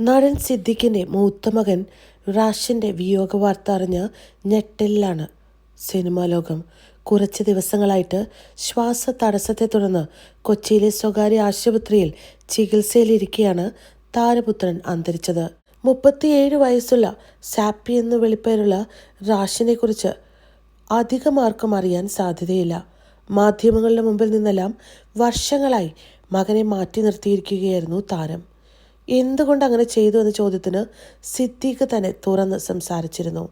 നടൻ സിദ്ദിഖിന്റെ മൂത്ത മകൻ റാഷിന്റെ വിയോഗ വാർത്ത അറിഞ്ഞ് ഞെട്ടലിലാണ് സിനിമാ ലോകം. കുറച്ച് ദിവസങ്ങളായിട്ട് ശ്വാസ തടസ്സത്തെ തുടർന്ന് കൊച്ചിയിലെ സ്വകാര്യ ആശുപത്രിയിൽ ചികിത്സയിലിരിക്കെയാണ് താരപുത്രൻ അന്തരിച്ചത്. മുപ്പത്തിയേഴ് വയസ്സുള്ള സാപ്പി എന്നു വെളിപ്പേരുള്ള റാഷിനെ കുറിച്ച് അധികം ആർക്കും അറിയാൻ സാധ്യതയില്ല. മാധ്യമങ്ങളുടെ മുമ്പിൽ നിന്നെല്ലാം വർഷങ്ങളായി മകനെ മാറ്റി നിർത്തിയിരിക്കുകയായിരുന്നു താരം. എന്തുകൊണ്ട് അങ്ങനെ ചെയ്തു എന്ന ചോദ്യത്തിന് സിദ്ദീഖ് തന്നെ തുറന്ന് സംസാരിച്ചിരുന്നു.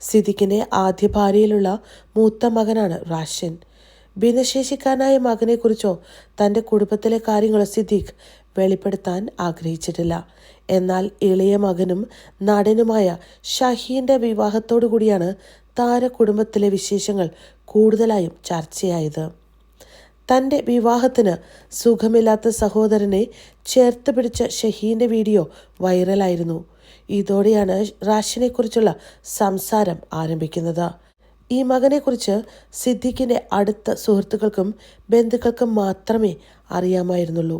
സിദ്ദിഖിന്റെ ആദ്യ ഭാര്യയിലുള്ള മൂത്ത മകനാണ് റാഷൻ. ഭിന്നശേഷിക്കാരനായ മകനെക്കുറിച്ചോ തന്റെ കുടുംബത്തിലെ കാര്യങ്ങളോ സിദ്ദീഖ് വെളിപ്പെടുത്താൻ ആഗ്രഹിച്ചിട്ടില്ല. എന്നാൽ ഇളയ മകനും നടനുമായ ഷഹീന്റെ വിവാഹത്തോടു കൂടിയാണ് താര കുടുംബത്തിലെ വിശേഷങ്ങൾ കൂടുതലായും ചർച്ചയായത്. തന്റെ വിവാഹത്തിന് സുഖമില്ലാത്ത സഹോദരനെ ചേർത്ത് പിടിച്ച ഷഹീന്റെ വീഡിയോ വൈറലായിരുന്നു. ഇതോടെയാണ് റാഷിനെക്കുറിച്ചുള്ള സംസാരം ആരംഭിക്കുന്നത്. ഈ മകനെക്കുറിച്ച് സിദ്ദിഖിന്റെ അടുത്ത സുഹൃത്തുക്കൾക്കും ബന്ധുക്കൾക്കും മാത്രമേ അറിയാമായിരുന്നുള്ളൂ.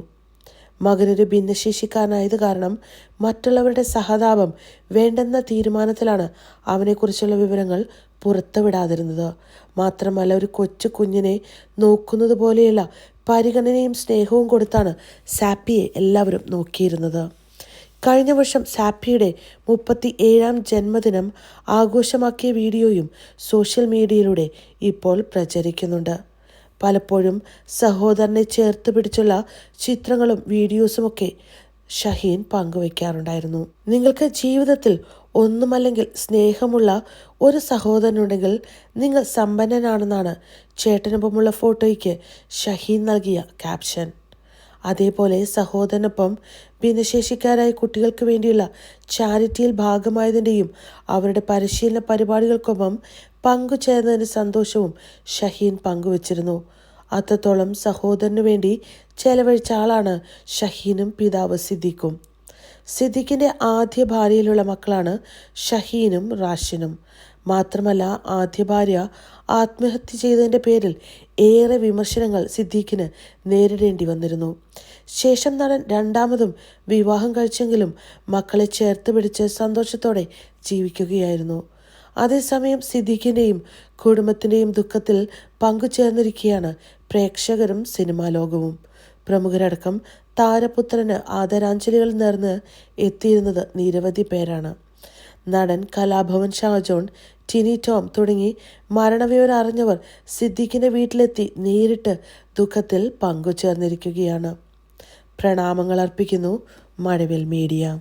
മകനൊരു ഭിന്നശേഷിക്കാരനായത് കാരണം മറ്റുള്ളവരുടെ സഹതാപം വേണ്ടെന്ന തീരുമാനത്തിലാണ് അവനെക്കുറിച്ചുള്ള വിവരങ്ങൾ പുറത്തുവിടാതിരുന്നത്. മാത്രമല്ല ഒരു കൊച്ചു കുഞ്ഞിനെ നോക്കുന്നത് പോലെയുള്ള പരിഗണനയും സ്നേഹവും കൊടുത്താണ് സാപ്പിയെ എല്ലാവരും നോക്കിയിരുന്നത്. കഴിഞ്ഞ വർഷം സാപ്പിയുടെ മുപ്പത്തി ഏഴാം ജന്മദിനം ആഘോഷമാക്കിയ വീഡിയോയും സോഷ്യൽ മീഡിയയിലൂടെ ഇപ്പോൾ പ്രചരിക്കുന്നുണ്ട്. പലപ്പോഴും സഹോദരനെ ചേർത്ത് പിടിച്ചുള്ള ചിത്രങ്ങളും വീഡിയോസും ഒക്കെ ഷഹീൻ പങ്കുവയ്ക്കാറുണ്ടായിരുന്നു നിങ്ങൾക്ക് ജീവിതത്തിൽ ഒന്നുമല്ലെങ്കിൽ സ്നേഹമുള്ള ഒരു സഹോദരനുണ്ടെങ്കിൽ നിങ്ങൾ സമ്പന്നനാണെന്നാണ് ചേട്ടനൊപ്പമുള്ള ഫോട്ടോയ്ക്ക് ഷഹീൻ നൽകിയ ക്യാപ്ഷൻ. അതേപോലെ സഹോദരനൊപ്പം ഭിന്നശേഷിക്കാരായ കുട്ടികൾക്ക് വേണ്ടിയുള്ള ചാരിറ്റിയിൽ ഭാഗമായതിന്റെയും അവരുടെ പരിശീലന പരിപാടികൾക്കൊപ്പം പങ്കുചേർന്നതിന്റെ സന്തോഷവും ഷഹീൻ പങ്കുവച്ചിരുന്നു. അത്രത്തോളം സഹോദരനു വേണ്ടി ചെലവഴിച്ച ആളാണ് ഷഹീനും പിതാവ് സിദ്ദീഖും. സിദ്ദിഖിന്റെ ആദ്യ ഭാര്യയിലുള്ള മക്കളാണ് ഷഹീനും റാഷിനും. മാത്രമല്ല ആദ്യ ഭാര്യ ആത്മഹത്യ ചെയ്തതിന്റെ പേരിൽ ഏറെ വിമർശനങ്ങൾ സിദ്ദീഖിന് നേരിടേണ്ടി വന്നിരുന്നു. ശേഷം നടൻ രണ്ടാമതും വിവാഹം കഴിച്ചെങ്കിലും മക്കളെ ചേർത്ത് പിടിച്ച് സന്തോഷത്തോടെ ജീവിക്കുകയായിരുന്നു. അതേസമയം സിദ്ദീഖിന്റെയും കുടുംബത്തിന്റെയും ദുഃഖത്തിൽ പങ്കുചേർന്നിരിക്കുകയാണ് പ്രേക്ഷകരും സിനിമാ ലോകവും. പ്രമുഖരടക്കം താരപുത്രന് ആദരാഞ്ജലികൾ നേർന്ന് എത്തിയിരുന്നത് നിരവധി പേരാണ്. നടൻ കലാഭവൻ ഷാജോൺ ടിനി ടോം തുടങ്ങി മരണവിവരം അറിഞ്ഞവർ സിദ്ദിഖിന്റെ വീട്ടിലെത്തി നേരിട്ട് ദുഃഖത്തിൽ പങ്കുചേർന്നിരിക്കുകയാണ്. പ്രണാമങ്ങൾ അർപ്പിക്കുന്നു മഴവിൽ മീഡിയ.